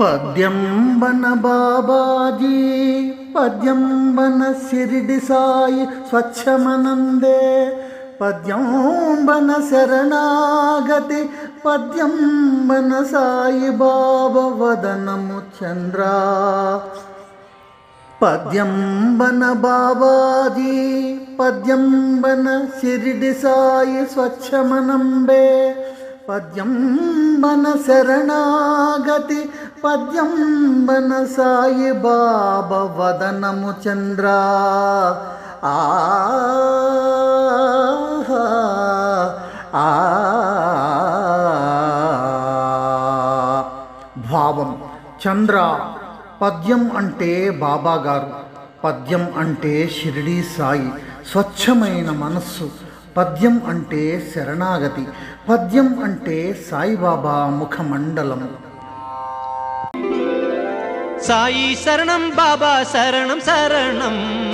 పద్యంబన బాబాజీ పద్యంబన సిరిడి సాయి స్వచ్ఛమనందే పద్యంబన శరణాగతి పద్యంబన సాయి బాబ వదనము చంద్ర. పద్యంబన బాబాజీ పద్యంబన సిరిడి సాయి స్వచ్ఛమనంబే. పద్యంబన శరణాగతి పద్యంబన సాయి బాబ వదనము చంద్ర. ఆ భావం చంద్ర పద్యం అంటే బాబా గారు పద్యం అంటే షిరిడీ సాయి. స్వచ్ఛమైన మనస్సు. పద్యం అంటే శరణాగతి. పద్యం అంటే సాయిబాబా ముఖమండలం. సాయి శరణం బాబా శరణం శరణం.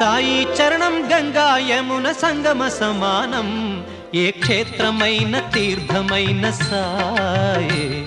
సాయి చరణం గంగా యమున సంగమ సమానం. ఏ క్షేత్రమైన తీర్థమైన సాయే.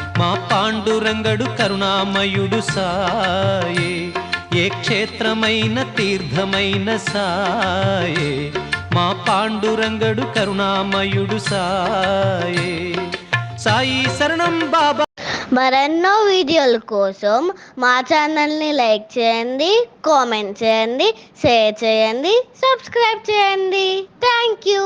పాండురంగడు కరుణామయుడు సాయే. ఏ క్షేత్రమైన తీర్థమైన సాయే. మా పాండురంగడు కరుణామయుడు సాయే. సాయి శరణం బాబా. మరెన్నో వీడియోల కోసం మా ఛానల్ని లైక్ చేయండి కామెంట్ చేయండి షేర్ చేయండి సబ్స్క్రైబ్ చేయండి. Thank you.